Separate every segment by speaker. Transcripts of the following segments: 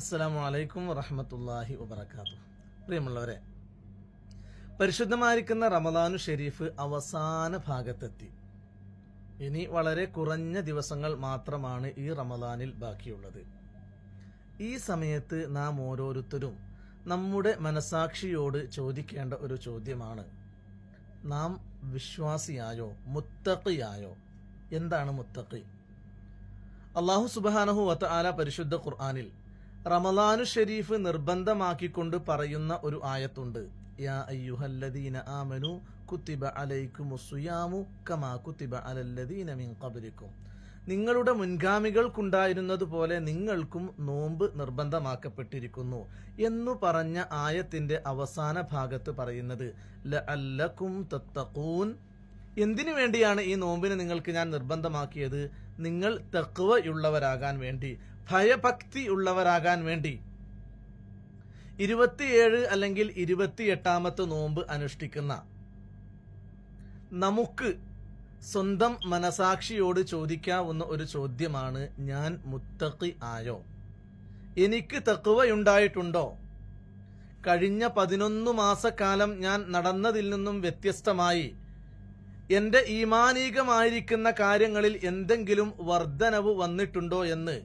Speaker 1: അസ്സലാമു വലൈക്കും വറഹമത്തല്ലാഹി വബർക്കാത്തു പ്രിയമുള്ളവരെ പരിശുദ്ധമായിരിക്കുന്ന റമദാനു ഷെരീഫ് അവസാന ഭാഗത്തെത്തി. ഇനി വളരെ കുറഞ്ഞ ദിവസങ്ങൾ മാത്രമാണ് ഈ റമദാനിൽ ബാക്കിയുള്ളത്. ഈ സമയത്ത് നാം ഓരോരുത്തരും നമ്മുടെ മനസാക്ഷിയോട് ചോദിക്കേണ്ട ഒരു ചോദ്യമാണ് നാം വിശ്വാസിയായോ മുത്തഖിയായോ? എന്താണ് മുത്തഖി? അള്ളാഹു സുബാനഹു വത്ത ആല പരിശുദ്ധ ഖുർആാനിൽ റമലാനു ഷെരീഫ് നിർബന്ധമാക്കിക്കൊണ്ട് പറയുന്ന ഒരു ആയത്തുണ്ട്. യാ അയ്യുഹല്ലദീന കമാ അലല്ലദീന മിൻ നിങ്ങളുടെ മുൻഗാമികൾക്കുണ്ടായിരുന്നതുപോലെ നിങ്ങൾക്കും നോമ്പ് നിർബന്ധമാക്കപ്പെട്ടിരിക്കുന്നു എന്നു പറഞ്ഞ ആയത്തിന്റെ അവസാന ഭാഗത്ത് പറയുന്നത് എന്തിനു വേണ്ടിയാണ് ഈ നോമ്പിനെ നിങ്ങൾക്ക് ഞാൻ നിർബന്ധമാക്കിയത്? നിങ്ങൾ തെക്കുവയുള്ളവരാകാൻ വേണ്ടി ഭയഭക്തി ഉള്ളവരാകാൻ വേണ്ടി. ഇരുപത്തിയേഴ് അല്ലെങ്കിൽ ഇരുപത്തിയെട്ടാമത്തെ നോമ്പ് അനുഷ്ഠിക്കുന്ന നമുക്ക് സ്വന്തം മനസാക്ഷിയോട് ചോദിക്കാവുന്ന ഒരു ചോദ്യമാണ് ഞാൻ മുത്തഖി ആയോ? എനിക്ക് തക്കുവയുണ്ടായിട്ടുണ്ടോ കഴിഞ്ഞ പതിനൊന്ന് മാസക്കാലം ഞാൻ നടന്നതിൽ നിന്നും വ്യത്യസ്തമായി എന്റെ ഈമാനീകമായിരിക്കുന്ന കാര്യങ്ങളിൽ എന്തെങ്കിലും വർധനവ് വന്നിട്ടുണ്ടോ എന്ന്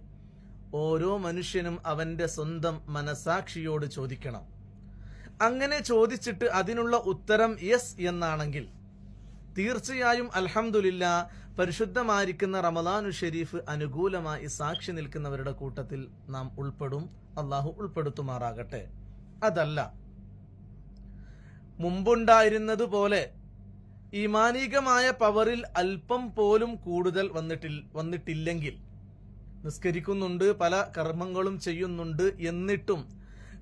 Speaker 1: ഓരോ മനുഷ്യനും അവന്റെ സ്വന്തം മനസാക്ഷിയോട് ചോദിക്കണം. അങ്ങനെ ചോദിച്ചിട്ട് അതിനുള്ള ഉത്തരം യെസ് എന്നാണെങ്കിൽ തീർച്ചയായും അൽഹംദുലില്ല പരിശുദ്ധമായിരിക്കുന്ന റമദാനു ഷെരീഫ് അനുകൂലമായി സാക്ഷി നിൽക്കുന്നവരുടെ കൂട്ടത്തിൽ നാം ഉൾപ്പെടും അള്ളാഹു ഉൾപ്പെടുത്തുമാറാകട്ടെ. അതല്ല മുമ്പുണ്ടായിരുന്നതുപോലെ ഈമാനികമായ പവറിൽ അല്പം പോലും കൂടുതൽ വന്നിട്ടിൽ വന്നിട്ടില്ലെങ്കിൽ നിസ്കരിക്കുന്നുണ്ട് പല കർമ്മങ്ങളും ചെയ്യുന്നുണ്ട് എന്നിട്ടും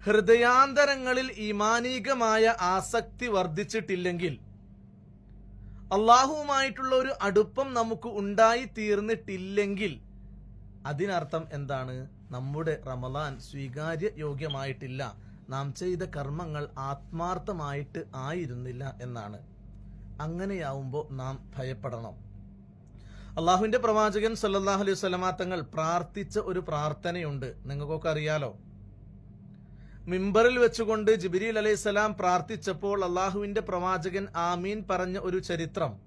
Speaker 1: ഹൃദയാന്തരങ്ങളിൽ ഈമാനീകമായ ആസക്തി വർദ്ധിച്ചിട്ടില്ലെങ്കിൽ അള്ളാഹുവുമായിട്ടുള്ള ഒരു അടുപ്പം നമുക്ക് ഉണ്ടായി തീർന്നിട്ടില്ലെങ്കിൽ അതിനർത്ഥം എന്താണ്? നമ്മുടെ റമദാൻ സ്വീകാര്യ യോഗ്യമായിട്ടില്ല. നാം ചെയ്ത കർമ്മങ്ങൾ ആത്മാർത്ഥമായിട്ട് ആയിരുന്നില്ല എന്നാണ്. അങ്ങനെയാവുമ്പോൾ നാം ഭയപ്പെടണം. അള്ളാഹുവിന്റെ പ്രവാചകൻ സല്ലാഹു അലൈഹി സ്വലമാ തങ്ങൾ പ്രാർത്ഥിച്ച ഒരു പ്രാർത്ഥനയുണ്ട്. നിങ്ങൾക്കൊക്കെ അറിയാലോ? മിമ്പറിൽ വെച്ചുകൊണ്ട് ജിബിരിൽ അലൈഹി സ്വലാം പ്രാർത്ഥിച്ചപ്പോൾ അള്ളാഹുവിന്റെ പ്രവാചകൻ ആമീൻ പറഞ്ഞ ഒരു ചരിത്രം.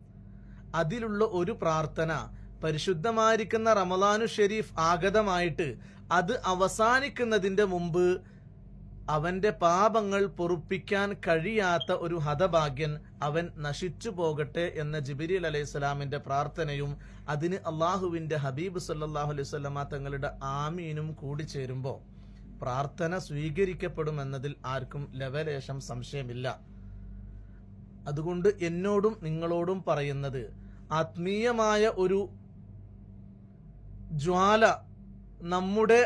Speaker 1: അതിലുള്ള ഒരു പ്രാർത്ഥന പരിശുദ്ധമായിരിക്കുന്ന റമലാനു ഷെരീഫ് ആഗതമായിട്ട് അത് അവസാനിക്കുന്നതിന്റെ മുമ്പ് അവന്റെ പാപങ്ങൾ പൊറുപ്പിക്കാൻ കഴിയാത്ത ഒരു ഹതഭാഗ്യൻ അവൻ നശിച്ചു പോകട്ടെ എന്ന ജിബിരിൽ അലൈഹി സ്വലാമിന്റെ പ്രാർത്ഥനയും അതിന് അള്ളാഹുവിന്റെ ഹബീബ് സല്ലാഹു അലൈഹി സ്വലമ തങ്ങളുടെ ആമീനും കൂടി ചേരുമ്പോൾ പ്രാർത്ഥന സ്വീകരിക്കപ്പെടുമെന്നതിൽ ആർക്കും ലവലേശം സംശയമില്ല. അതുകൊണ്ട് എന്നോടും നിങ്ങളോടും പറയുന്നത് ആത്മീയമായ ഒരു ജ്വാല നമ്മുടെ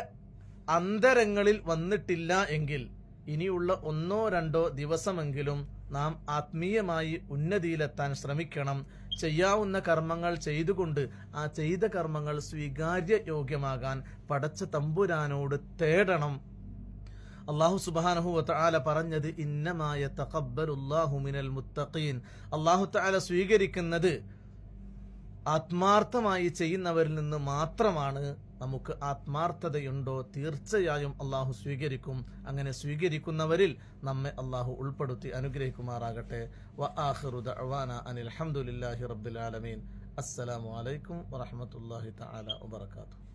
Speaker 1: അന്തരങ്ങളിൽ വന്നിട്ടില്ല എങ്കിൽ ഇനിയുള്ള ഒന്നോ രണ്ടോ ദിവസമെങ്കിലും നാം ആത്മീയമായി ഉന്നതിയിലെത്താൻ ശ്രമിക്കണം. ചെയ്യാവുന്ന കർമ്മങ്ങൾ ചെയ്തുകൊണ്ട് ആ ചെയ്ത കർമ്മങ്ങൾ സ്വീകാര്യ യോഗ്യമാകാൻ പടച്ച തമ്പുരാനോട് തേടണം. അള്ളാഹു സുബാനഹു താല പറഞ്ഞത് ഇന്നമായ തഖബ്ബലുല്ലാഹു മിനൽ മുത്തഖീൻ. അള്ളാഹു താല സ്വീകരിക്കുന്നത് ആത്മാർത്ഥമായി ചെയ്യുന്നവരിൽ നിന്ന് മാത്രമാണ് നമുക്ക് ആത്മാർത്ഥതയുണ്ടോ? തീർച്ചയായും അള്ളാഹു സ്വീകരിക്കും. അങ്ങനെ സ്വീകരിക്കുന്നവരിൽ നമ്മെ അള്ളാഹു ഉൾപ്പെടുത്തി അനുഗ്രഹിക്കുമാറാകട്ടെ. വ ആഖിറു ദഅവാന അനിൽ ആലമീൻ. അസ്സലാമു അലൈക്കും വറഹ്മത്തുള്ളാഹി തആല വബറകാതുഹു.